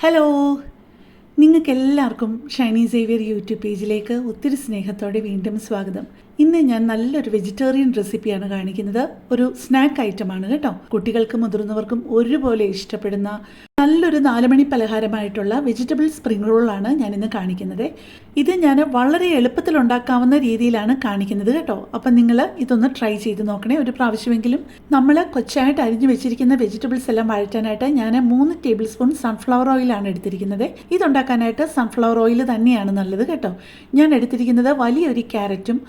Hello നിങ്ങൾക്ക് എല്ലാവർക്കും Shiny Xavier YouTube പേജിലേക്ക് ഒത്തിരി സ്നേഹത്തോടെ വീണ്ടും സ്വാഗതം. ഇന്ന് ഞാൻ നല്ലൊരു വെജിറ്റേറിയൻ റെസിപ്പിയാണ് കാണിക്കുന്നത്. ഒരു സ്നാക്ക് ഐറ്റമാണ് കേട്ടോ. കുട്ടികൾക്കും മുതിർന്നവർക്കും ഒരുപോലെ ഇഷ്ടപ്പെടുന്ന നല്ലൊരു നാലുമണി പലഹാരമായിട്ടുള്ള വെജിറ്റബിൾ സ്പ്രിംഗ് റോളാണ് ഞാൻ ഇന്ന് കാണിക്കുന്നത്. ഇത് ഞാൻ വളരെ എളുപ്പത്തിൽ ഉണ്ടാക്കാവുന്ന രീതിയിലാണ് കാണിക്കുന്നത് കേട്ടോ. അപ്പം നിങ്ങൾ ഇതൊന്ന് ട്രൈ ചെയ്ത് നോക്കണേ. ഒരു പ്രാവശ്യമെങ്കിലും നമ്മൾ കൊച്ചായിട്ട് അരിഞ്ഞു വെച്ചിരിക്കുന്ന വെജിറ്റബിൾസ് എല്ലാം വഴറ്റാനായിട്ട് ഞാൻ മൂന്ന് ടേബിൾ സ്പൂൺ സൺഫ്ലവർ ഓയിലാണ് എടുത്തിരിക്കുന്നത്. ഇതുണ്ടാക്കാനായിട്ട് സൺഫ്ലവർ ഓയിൽ തന്നെയാണ് നല്ലത് കേട്ടോ. ഞാൻ എടുത്തിരിക്കുന്നത് വലിയൊരു ക്യാരറ്റും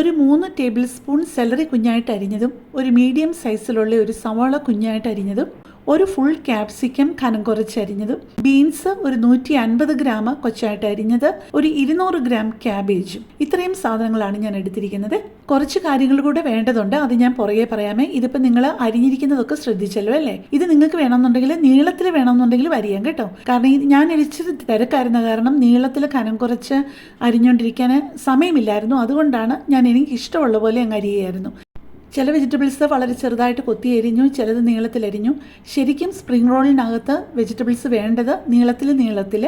ഒരു മൂന്ന് ടേബിൾ സ്പൂൺ സെലറി കുഞ്ഞായിട്ട് അരിഞ്ഞതും ഒരു മീഡിയം സൈസിലുള്ള ഒരു സവാള കുഞ്ഞായിട്ട് അരിഞ്ഞതും ഒരു ഫുൾ ക്യാപ്സിക്കം കനം കുറച്ച് അരിഞ്ഞതും ബീൻസ് ഒരു നൂറ്റി അൻപത് ഗ്രാം കൊച്ചായിട്ട് അരിഞ്ഞത് ഒരു ഇരുന്നൂറ് ഗ്രാം ക്യാബേജും ഇത്രയും സാധനങ്ങളാണ് ഞാൻ എടുത്തിരിക്കുന്നത്. കുറച്ച് കാര്യങ്ങൾ കൂടെ വേണ്ടതുണ്ട്. അത് ഞാൻ പുറകെ പറയാമേ. ഇതിപ്പോൾ നിങ്ങൾ അരിഞ്ഞിരിക്കുന്നതൊക്കെ ശ്രദ്ധിച്ചല്ലോ അല്ലേ? ഇത് നിങ്ങൾക്ക് വേണമെന്നുണ്ടെങ്കിൽ നീളത്തിൽ വേണമെന്നുണ്ടെങ്കിൽ അരിയാം കേട്ടോ. കാരണം ഞാൻ ഇച്ചിരി തിരക്കായിരുന്ന കാരണം നീളത്തിൽ കനം കുറച്ച് അരിഞ്ഞുകൊണ്ടിരിക്കാൻ സമയമില്ലായിരുന്നു. അതുകൊണ്ടാണ് ഞാൻ എനിക്ക് ഇഷ്ടമുള്ള പോലെ അങ്ങ് അരിയായിരുന്നു ചില വെജിറ്റബിൾസ് വളരെ ചെറുതായിട്ട് കൊത്തി എരിഞ്ഞു ചിലത് നീളത്തിൽ എരിഞ്ഞു. ശരിക്കും സ്പ്രിംഗ് റോളിനകത്ത് വെജിറ്റബിൾസ് വേണ്ടത് നീളത്തിൽ നീളത്തിൽ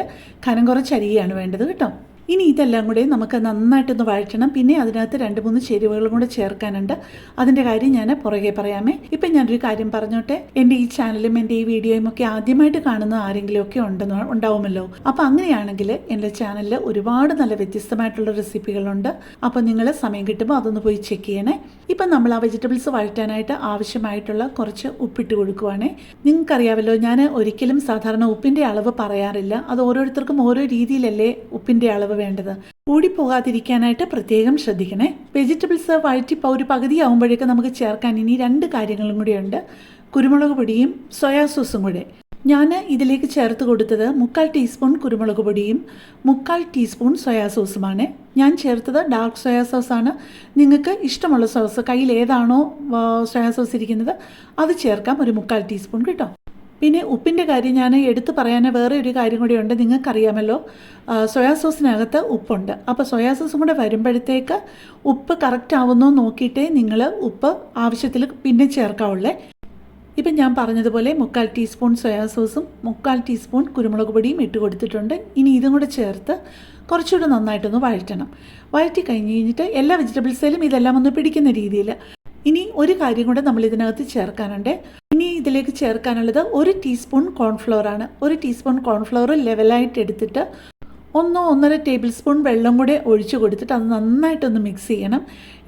കനം കുറച്ചരിയാണ് വേണ്ടത് കേട്ടോ. ഇനി ഇതെല്ലാം കൂടെ നമുക്ക് നന്നായിട്ടൊന്ന് വഴറ്റണം. പിന്നെ അതിനകത്ത് രണ്ട് മൂന്ന് ചേരുവകളും കൂടെ ചേർക്കാനുണ്ട്. അതിന്റെ കാര്യം ഞാൻ പുറകെ പറയാമേ. ഇപ്പം ഞാനൊരു കാര്യം പറഞ്ഞോട്ടെ. എന്റെ ഈ ചാനലും എന്റെ ഈ വീഡിയോയും ഒക്കെ ആദ്യമായിട്ട് കാണുന്ന ആരെങ്കിലും ഒക്കെ ഉണ്ടെന്ന് ഉണ്ടാവുമല്ലോ. അപ്പോൾ അങ്ങനെയാണെങ്കിൽ എന്റെ ചാനലിൽ ഒരുപാട് നല്ല വ്യത്യസ്തമായിട്ടുള്ള റെസിപ്പികളുണ്ട്. അപ്പോൾ നിങ്ങൾ സമയം കിട്ടുമ്പോൾ അതൊന്ന് പോയി ചെക്ക് ചെയ്യണേ. ഇപ്പം നമ്മൾ ആ വെജിറ്റബിൾസ് വഴറ്റാനായിട്ട് ആവശ്യമായിട്ടുള്ള കുറച്ച് ഉപ്പിട്ട് കൊടുക്കുവാണേ. നിങ്ങൾക്കറിയാമല്ലോ ഞാൻ ഒരിക്കലും സാധാരണ ഉപ്പിന്റെ അളവ് പറയാറില്ല. അത് ഓരോരുത്തർക്കും ഓരോ രീതിയിലല്ലേ ഉപ്പിന്റെ അളവ് വേണ്ടത്. കൂടിപ്പോകാതിരിക്കാനായിട്ട് പ്രത്യേകം ശ്രദ്ധിക്കണേ. വെജിറ്റബിൾസ് വഴറ്റി ഒരു പകുതി ആകുമ്പോഴേക്ക് നമുക്ക് ചേർക്കാൻ ഇനി രണ്ട് കാര്യങ്ങളും കൂടിയുണ്ട്. കുരുമുളക് പൊടിയും സോയാ സോസും കൂടെ. ഞാൻ ഇതിലേക്ക് ചേർത്ത് കൊടുത്തത് മുക്കാൽ ടീസ്പൂൺ കുരുമുളക് പൊടിയും മുക്കാൽ ടീസ്പൂൺ സോയാ സോസുമാണ് ഞാൻ ചേർത്തത് ഡാർക്ക് സോയാ സോസാണ് നിങ്ങൾക്ക് ഇഷ്ടമുള്ള സോസ് കയ്യിൽ ഏതാണോ സോയാ സോസ് ഇരിക്കുന്നത് അത് ചേർക്കാം ഒരു മുക്കാൽ ടീസ്പൂൺ കേട്ടോ. പിന്നെ ഉപ്പിന്റെ കാര്യം ഞാൻ എടുത്തു പറയാൻ വേറെ ഒരു കാര്യം കൂടിയുണ്ട് നിങ്ങൾക്കറിയാമല്ലോ സോയാ സോസിനകത്ത് ഉപ്പുണ്ട്. അപ്പോൾ സോയാ സോസും കൂടെ വരുമ്പോഴത്തേക്ക് ഉപ്പ് കറക്റ്റ് ആവുന്നോ നോക്കിയിട്ടേ നിങ്ങൾ ഉപ്പ് ആവശ്യത്തിൽ പിന്നെ ചേർക്കാവുള്ളേ. ഇപ്പം ഞാൻ പറഞ്ഞതുപോലെ മുക്കാൽ ടീസ്പൂൺ സോയാ സോസും മുക്കാൽ ടീസ്പൂൺ കുരുമുളക് പൊടിയും ഇട്ട് കൊടുത്തിട്ടുണ്ട്. ഇനി ഇതും കൂടെ ചേർത്ത് കുറച്ചുകൂടെ നന്നായിട്ടൊന്ന് വഴറ്റണം. വഴറ്റി കഴിഞ്ഞ് കഴിഞ്ഞിട്ട് എല്ലാ വെജിറ്റബിൾസിലും ഇതെല്ലാം ഒന്ന് പിടിക്കുന്ന രീതിയിൽ ഇനി ഒരു കാര്യം കൂടെ നമ്മൾ ഇതിനകത്ത് ചേർക്കാനുണ്ട്. ഇതിലേക്ക് ചേർക്കാനുള്ളത് ഒരു ടീസ്പൂൺ കോൺഫ്ലോർ ആണ്. ഒരു ടീസ്പൂൺ കോൺഫ്ലോർ ലെവലായിട്ട് എടുത്തിട്ട് ഒന്നോ ഒന്നര ടേബിൾ സ്പൂൺ വെള്ളം കൂടെ ഒഴിച്ചു കൊടുത്തിട്ട് അത് നന്നായിട്ടൊന്ന് മിക്സ് ചെയ്യണം.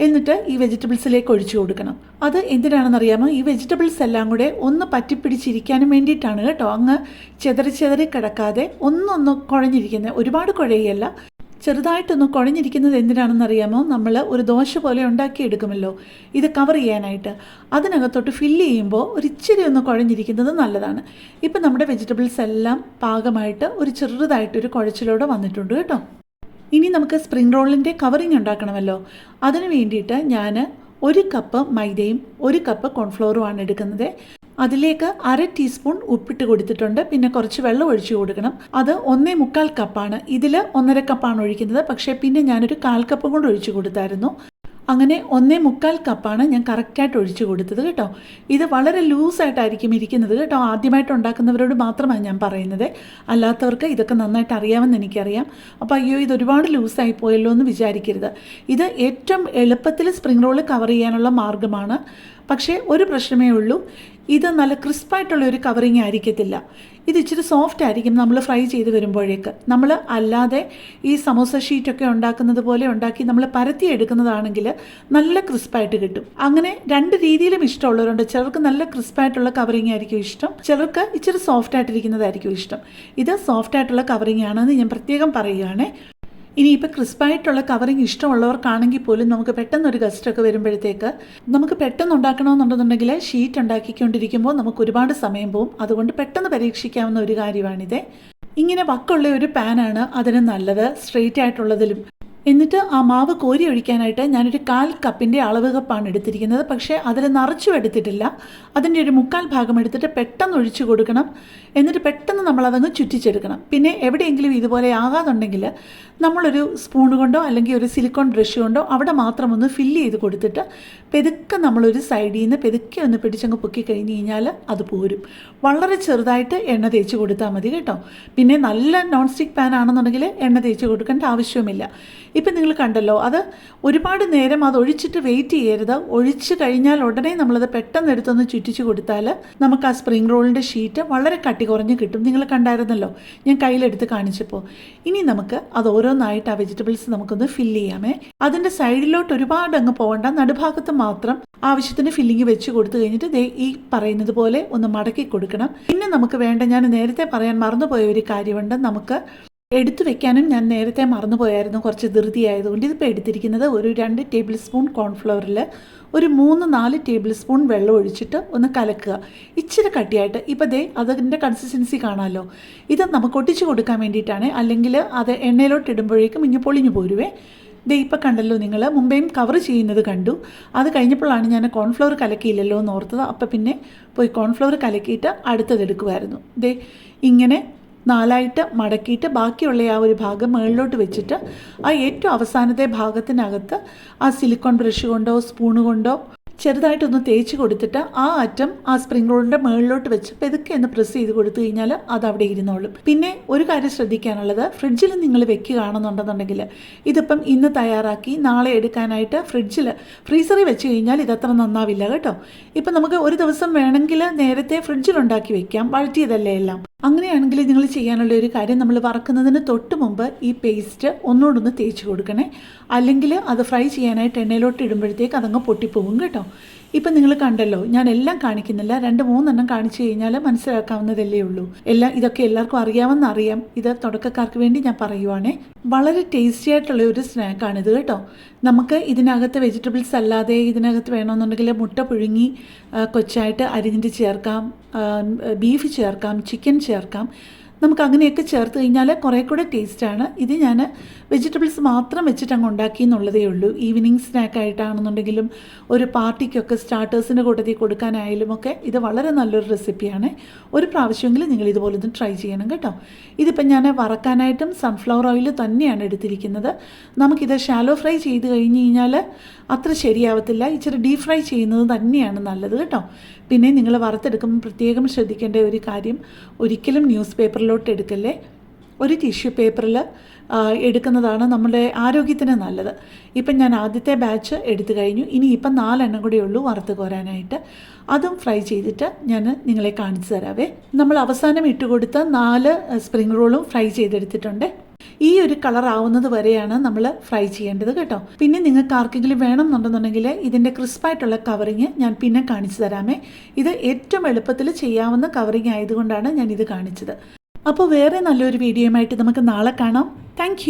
എന്നിട്ട് ഈ വെജിറ്റബിൾസിലേക്ക് ഒഴിച്ചു കൊടുക്കണം. അത് എന്തിനാണെന്നറിയാമോ? ഈ വെജിറ്റബിൾസ് എല്ലാം കൂടെ ഒന്ന് പറ്റിപ്പിടിച്ചിരിക്കാനും വേണ്ടിയിട്ടാണ് കേട്ടോ. അങ്ങ് ചെതറി ചെതറി കിടക്കാതെ ഒന്നൊന്ന് കുഴഞ്ഞിരിക്കുന്നത് ഒരുപാട് കുഴയല്ല ചെറുതായിട്ടൊന്ന് കുഴഞ്ഞിരിക്കുന്നത് എന്തിനാണെന്നറിയാമോ? നമ്മൾ ഒരു ദോശ പോലെ ഉണ്ടാക്കിയെടുക്കുമല്ലോ. ഇത് കവർ ചെയ്യാനായിട്ട്. അതിനകത്തോട്ട് ഫില്ല് ചെയ്യുമ്പോൾ ഒരു ഇച്ചിരി ഒന്ന് കുഴഞ്ഞിരിക്കുന്നത് നല്ലതാണ്. ഇപ്പം നമ്മുടെ വെജിറ്റബിൾസ് എല്ലാം പാകമായിട്ട് ഒരു ചെറുതായിട്ടൊരു കുഴച്ചിലൂടെ വന്നിട്ടുണ്ട് കേട്ടോ. ഇനി നമുക്ക് സ്പ്രിംഗ് റോളിന്റെ കവറിങ് ഉണ്ടാക്കണമല്ലോ. അതിന് വേണ്ടിയിട്ട് ഞാൻ ഒരു കപ്പ് മൈദയും ഒരു കപ്പ് കോൺഫ്ലോറുമാണ് എടുക്കുന്നത്. അതിലേക്ക് അര ടീസ്പൂൺ ഉപ്പിട്ട് കൊടുത്തിട്ടുണ്ട്. പിന്നെ കുറച്ച് വെള്ളം ഒഴിച്ചു കൊടുക്കണം. അത് ഒന്നേ മുക്കാൽ കപ്പാണ്. ഇതിൽ ഒന്നര കപ്പാണ് ഒഴിക്കുന്നത്. പക്ഷേ പിന്നെ ഞാനൊരു കാൽ കപ്പ് കൊണ്ട് ഒഴിച്ചു കൊടുത്തായിരുന്നു. അങ്ങനെ ഒന്നേ മുക്കാൽ കപ്പാണ് ഞാൻ കറക്റ്റായിട്ട് ഒഴിച്ചു കൊടുത്തത് കേട്ടോ. ഇത് വളരെ ലൂസായിട്ടായിരിക്കും ഇരിക്കുന്നത് കേട്ടോ. ആദ്യമായിട്ട് ഉണ്ടാക്കുന്നവരോട് മാത്രമാണ് ഞാൻ പറയുന്നത്. അല്ലാത്തവർക്ക് ഇതൊക്കെ നന്നായിട്ട് അറിയാമെന്ന് എനിക്കറിയാം. അപ്പോൾ അയ്യോ ഇത് ഒരുപാട് ലൂസായി പോയല്ലോ എന്ന് വിചാരിക്കരുത്. ഇത് ഏറ്റവും എളുപ്പത്തിൽ സ്പ്രിംഗ് റോൾ കവർ ചെയ്യാനുള്ള മാർഗമാണ്. പക്ഷേ ഒരു പ്രശ്നമേ ഉള്ളൂ. ഇത് നല്ല ക്രിസ്പായിട്ടുള്ള ഒരു കവറിങ് ആയിരിക്കത്തില്ല. ഇത് ഇച്ചിരി സോഫ്റ്റ് ആയിരിക്കും നമ്മൾ ഫ്രൈ ചെയ്ത് വരുമ്പോഴേക്ക്. നമ്മൾ അല്ലാതെ ഈ സമോസ ഷീറ്റൊക്കെ ഉണ്ടാക്കുന്നത് പോലെ ഉണ്ടാക്കി നമ്മൾ പരത്തി എടുക്കുന്നതാണെങ്കിൽ നല്ല ക്രിസ്പായിട്ട് കിട്ടും. അങ്ങനെ രണ്ട് രീതിയിലും ഇഷ്ടമുള്ളവരുണ്ട്. ചിലർക്ക് നല്ല ക്രിസ്പായിട്ടുള്ള കവറിങ് ആയിരിക്കും ഇഷ്ടം. ചിലർക്ക് ഇച്ചിരി സോഫ്റ്റ് ആയിട്ടിരിക്കുന്നതായിരിക്കും ഇഷ്ടം. ഇത് സോഫ്റ്റ് ആയിട്ടുള്ള കവറിങ് ആണെന്ന് ഞാൻ പ്രത്യേകം പറയുകയാണ്. ഇനിയിപ്പോൾ ക്രിസ്പായിട്ടുള്ള കവറിങ് ഇഷ്ടമുള്ളവർക്കാണെങ്കിൽ പോലും നമുക്ക് പെട്ടെന്ന് ഒരു ഗസ്റ്റൊക്കെ വരുമ്പോഴത്തേക്ക് നമുക്ക് പെട്ടെന്ന് ഉണ്ടാക്കണമെന്നുണ്ടെന്നുണ്ടെങ്കിൽ ഷീറ്റ് ഉണ്ടാക്കിക്കൊണ്ടിരിക്കുമ്പോൾ നമുക്ക് ഒരുപാട് സമയം പോവും. അതുകൊണ്ട് പെട്ടെന്ന് പരീക്ഷിക്കാവുന്ന ഒരു കാര്യമാണിത്. ഇങ്ങനെ വക്കുള്ള ഒരു പാനാണ് അതിന് നല്ലത്. സ്ട്രെയിറ്റ് ആയിട്ടുള്ളതിലും എന്നിട്ട് ആ മാവ് കോരി ഒഴിക്കാനായിട്ട് ഞാനൊരു കാൽ കപ്പിന്റെ അളവ് കപ്പാണ് എടുത്തിരിക്കുന്നത്. പക്ഷേ അതിൽ നിറച്ചും എടുത്തിട്ടില്ല. അതിന്റെ ഒരു മുക്കാൽ ഭാഗം എടുത്തിട്ട് പെട്ടെന്ന് ഒഴിച്ചു കൊടുക്കണം. എന്നിട്ട് പെട്ടെന്ന് നമ്മളതങ്ങ് ചുറ്റിച്ചെടുക്കണം. പിന്നെ എവിടെയെങ്കിലും ഇതുപോലെ ആകാതുണ്ടെങ്കിൽ നമ്മളൊരു സ്പൂൺ കൊണ്ടോ അല്ലെങ്കിൽ ഒരു സിലിക്കോൺ ബ്രഷ് കൊണ്ടോ അവിടെ മാത്രം ഒന്ന് ഫില്ല് ചെയ്ത് കൊടുത്തിട്ട് പെതുക്കെ നമ്മളൊരു സൈഡിൽ നിന്ന് പെതുക്കെ ഒന്ന് പിടിച്ചങ്ങ് പൊക്കി കഴിഞ്ഞ് കഴിഞ്ഞാൽ അത് പോരും. വളരെ ചെറുതായിട്ട് എണ്ണ തേച്ച് കൊടുത്താൽ മതി കേട്ടോ. പിന്നെ നല്ല നോൺ സ്റ്റിക്ക് പാൻ ആണെന്നുണ്ടെങ്കിൽ എണ്ണ തേച്ച് കൊടുക്കേണ്ട ആവശ്യവുമില്ല. ഇപ്പം നിങ്ങൾ കണ്ടല്ലോ അത് ഒരുപാട് നേരം അത് ഒഴിച്ചിട്ട് വെയിറ്റ് ചെയ്യരുത്. ഒഴിച്ച് കഴിഞ്ഞാൽ ഉടനെ നമ്മളത് പെട്ടെന്ന് എടുത്തൊന്ന് ചുറ്റിച്ച് കൊടുത്താൽ നമുക്ക് ആ സ്പ്രിംഗ് റോളിന്റെ ഷീറ്റ് വളരെ കട്ടി കുറഞ്ഞ് കിട്ടും. നിങ്ങൾ കണ്ടായിരുന്നല്ലോ ഞാൻ കയ്യിലെടുത്ത് കാണിച്ചപ്പോൾ. ഇനി നമുക്ക് അത് ഓരോന്നായിട്ട് ആ വെജിറ്റബിൾസ് നമുക്കൊന്ന് ഫില്ല് ചെയ്യാമേ. അതിന്റെ സൈഡിലോട്ട് ഒരുപാട് അങ്ങ് പോകണ്ട. നടുഭാഗത്ത് മാത്രം ആവശ്യത്തിന് ഫില്ലിങ് വെച്ച് കൊടുത്തു കഴിഞ്ഞിട്ട് ദേ ഈ പറയുന്നത് പോലെ ഒന്ന് മടക്കി കൊടുക്കണം. പിന്നെ നമുക്ക് വേണ്ട ഞാൻ നേരത്തെ പറയാൻ മറന്നുപോയ ഒരു കാര്യമുണ്ട്. നമുക്ക് എടുത്തു വെക്കാനും ഞാൻ നേരത്തെ മറന്നുപോയായിരുന്നു. കുറച്ച് ധൃതി ആയതുകൊണ്ട് ഇതിപ്പോൾ എടുത്തിരിക്കുന്നത് ഒരു രണ്ട് ടേബിൾ സ്പൂൺ കോൺഫ്ലവറിൽ ഒരു മൂന്ന് നാല് ടേബിൾ സ്പൂൺ വെള്ളം ഒഴിച്ചിട്ട് ഒന്ന് കലക്കുക. ഇച്ചിരി കട്ടിയായിട്ട്. ഇപ്പോൾ ദേ അതിന്റെ കൺസിസ്റ്റൻസി കാണാമല്ലോ ഇത് നമുക്ക് ഒട്ടിച്ച് കൊടുക്കാൻ വേണ്ടിയിട്ടാണ്. അല്ലെങ്കിൽ അത് എണ്ണയിലോട്ട് ഇടുമ്പോഴേക്കും ഇങ്ങ് പൊളിഞ്ഞു പോരുവേ. ദേ ഇപ്പം കണ്ടല്ലോ നിങ്ങൾ മുമ്പേയും കവർ ചെയ്യുന്നത് കണ്ടു. അത് കഴിഞ്ഞപ്പോഴാണ് ഞാൻ കോൺഫ്ലവർ കലക്കിയില്ലല്ലോ എന്ന് ഓർത്തത്. അപ്പം പിന്നെ പോയി കോൺഫ്ലവർ കലക്കിയിട്ട് അടുത്തത് എടുക്കുമായിരുന്നു ദേ ഇങ്ങനെ നാലായിട്ട് മടക്കിയിട്ട് ബാക്കിയുള്ള ആ ഒരു ഭാഗം മുകളിലോട്ട് വെച്ചിട്ട് ആ ഏറ്റവും അവസാനത്തെ ഭാഗത്തിനകത്ത് ആ സിലിക്കോൺ ബ്രഷ് കൊണ്ടോ സ്പൂൺ കൊണ്ടോ ചെറുതായിട്ടൊന്ന് തേച്ച് കൊടുത്തിട്ട് ആ അറ്റം ആ സ്പ്രിംഗ് റോളിന്റെ മുകളിലോട്ട് വെച്ച് പെതുക്കെ ഒന്ന് പ്രസ് ചെയ്ത് കൊടുത്തു കഴിഞ്ഞാൽ അത് അവിടെ ഇരുന്നോളും. പിന്നെ ഒരു കാര്യം ശ്രദ്ധിക്കാനുള്ളത് ഫ്രിഡ്ജിൽ നിങ്ങൾ വെക്കുകയാണെന്നുണ്ടെന്നുണ്ടെങ്കിൽ ഇതിപ്പം ഇന്ന് തയ്യാറാക്കി നാളെ എടുക്കാനായിട്ട് ഫ്രിഡ്ജിൽ ഫ്രീസറിൽ വെച്ച് കഴിഞ്ഞാൽ ഇതത്ര നന്നാവില്ല കേട്ടോ. ഇപ്പം നമുക്ക് ഒരു ദിവസം വേണമെങ്കിൽ നേരത്തെ ഫ്രിഡ്ജിൽ ഉണ്ടാക്കി വെക്കാം വഴറ്റിയതല്ലേ എല്ലാം. അങ്ങനെയാണെങ്കിൽ നിങ്ങൾ ചെയ്യാനുള്ള ഒരു കാര്യം നമ്മൾ വറക്കുന്നതിന് തൊട്ട് മുമ്പ് ഈ പേസ്റ്റ് ഒന്നുകൂടൊന്ന് തേച്ച് കൊടുക്കണേ. അല്ലെങ്കിൽ അത് ഫ്രൈ ചെയ്യാനായിട്ട് എണ്ണയിലോട്ട് ഇടുമ്പോഴത്തേക്ക് അതങ്ങ് പൊട്ടിപ്പോകും കേട്ടോ. ഇപ്പം നിങ്ങൾ കണ്ടല്ലോ ഞാൻ എല്ലാം കാണിക്കുന്നില്ല. രണ്ട് മൂന്നെണ്ണം കാണിച്ചു കഴിഞ്ഞാൽ മനസ്സിലാക്കാവുന്നതല്ലേ ഉള്ളൂ. എല്ലാം ഇതൊക്കെ എല്ലാവർക്കും അറിയാമെന്ന് അറിയാം. ഇത് തുടക്കക്കാർക്ക് വേണ്ടി ഞാൻ പറയുവാണേ. വളരെ ടേസ്റ്റി ആയിട്ടുള്ള ഒരു സ്നാക്കാണിത് കേട്ടോ. നമുക്ക് ഇതിനകത്ത് വെജിറ്റബിൾസ് അല്ലാതെ ഇതിനകത്ത് വേണമെന്നുണ്ടെങ്കിൽ മുട്ട പുഴുങ്ങി കൊച്ചായിട്ട് അരിഞ്ഞിട്ട് ചേർക്കാം ബീഫ് ചേർക്കാം ചിക്കൻ ചേർക്കാം. നമുക്ക് അങ്ങനെയൊക്കെ ചേർത്ത് കഴിഞ്ഞാൽ കുറേ കൂടെ ടേസ്റ്റാണ് ഇത് ഞാൻ വെജിറ്റബിൾസ് മാത്രം വെച്ചിട്ട് അങ്ങ് ഉണ്ടാക്കി എന്നുള്ളതേ ഉള്ളൂ. ഈവനിങ് സ്നാക്കായിട്ടാണെന്നുണ്ടെങ്കിലും ഒരു പാർട്ടിക്കൊക്കെ സ്റ്റാർട്ടേഴ്സിന്റെ കൂട്ടത്തിൽ കൊടുക്കാനായാലും ഒക്കെ ഇത് വളരെ നല്ലൊരു റെസിപ്പിയാണ് ഒരു പ്രാവശ്യമെങ്കിലും നിങ്ങൾ ഇതുപോലെ ഒന്ന് ട്രൈ ചെയ്യണം കേട്ടോ. ഇതിപ്പം ഞാൻ വറക്കാനായിട്ടും സൺഫ്ലവർ ഓയിൽ തന്നെയാണ് എടുത്തിരിക്കുന്നത്. നമുക്കിത് ഷാലോ ഫ്രൈ ചെയ്ത് കഴിഞ്ഞ് കഴിഞ്ഞാൽ അത്ര ശരിയാവത്തില്ല. ഇച്ചിരി ഡീപ് ഫ്രൈ ചെയ്യുന്നത് തന്നെയാണ് നല്ലത് കേട്ടോ. പിന്നെ നിങ്ങൾ വറുത്തെടുക്കുമ്പോൾ പ്രത്യേകം ശ്രദ്ധിക്കേണ്ട ഒരു കാര്യം ഒരിക്കലും ന്യൂസ് പേപ്പറിലോട്ട് എടുക്കല്ലേ ഒരു ടിഷ്യൂ പേപ്പറിൽ എടുക്കുന്നതാണ് നമ്മുടെ ആരോഗ്യത്തിന് നല്ലത്. ഇപ്പം ഞാൻ ആദ്യത്തെ ബാച്ച് എടുത്തു കഴിഞ്ഞു. ഇനി ഇപ്പം നാലെണ്ണം കൂടെ ഉള്ളൂ വറുത്ത് കോരാനായിട്ട്. അതും ഫ്രൈ ചെയ്തിട്ട് ഞാൻ നിങ്ങളെ കാണിച്ചു തരാവേ. നമ്മൾ അവസാനം ഇട്ട് ഇട്ടുകൊടുത്ത നാല് സ്പ്രിംഗ് റോളും ഫ്രൈ ചെയ്തെടുത്തിട്ടുണ്ട്. ഈ ഒരു കളർ ആവുന്നത് വരെയാണ് നമ്മൾ ഫ്രൈ ചെയ്യേണ്ടത് കേട്ടോ. പിന്നെ നിങ്ങൾക്ക് ആർക്കെങ്കിലും വേണം എന്നുണ്ടെന്നുണ്ടെങ്കിൽ ഇതിന്റെ ക്രിസ്പായിട്ടുള്ള കവറിങ് ഞാൻ പിന്നെ കാണിച്ചു തരാമേ. ഇത് ഏറ്റവും എളുപ്പത്തിൽ ചെയ്യാവുന്ന കവറിങ് ആയതുകൊണ്ടാണ് ഞാൻ ഇത് കാണിച്ചത്. അപ്പോൾ വേറെ നല്ലൊരു വീഡിയോയുമായിട്ട് നമുക്ക് നാളെ കാണാം. താങ്ക്